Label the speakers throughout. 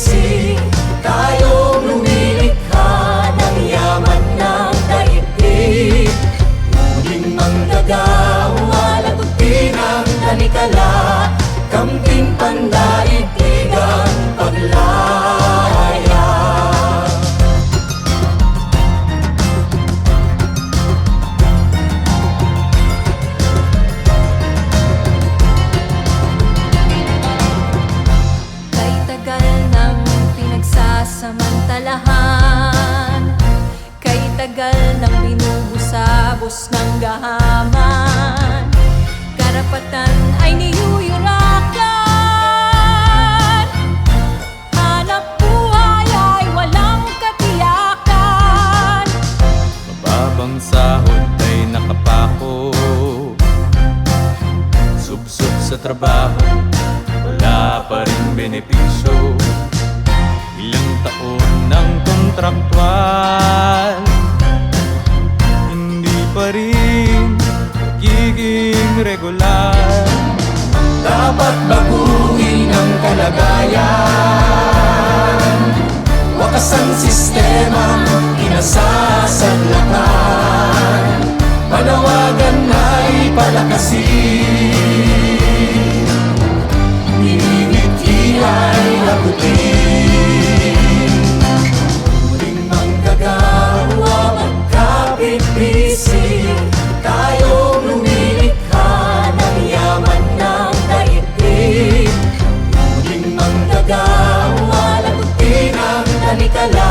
Speaker 1: see. Pagkatapos ng gahaman. Karapatan ay niyuyurakan. Hanap buhay ay walang katiyakan.
Speaker 2: Mababang sahod ay nakapako. Subsub sa trabaho Wala pa rin benepisyo. Ilang taon ng kontraktual Pa rin Nagiging regular.
Speaker 3: Dapat baguhin ang kalagayan. Wakas ang sistema, inasasadlakan Manawagan ay palakasin. Iningiti ay lagutin. Muling manggagawa, magkapit-bisig Tayong lumilikha ng yaman ng daigdig. Muling manggagawa, lagutin ang talikala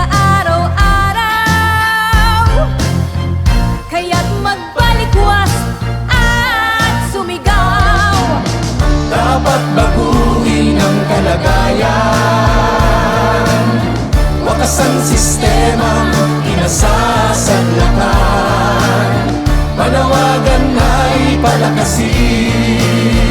Speaker 1: sa araw-araw. Kaya't magbalikwas at sumigaw.
Speaker 3: Dapat baguhin ang kalagayan. Wakas ang sistema, inasasadlakan Manawagan ay palakasin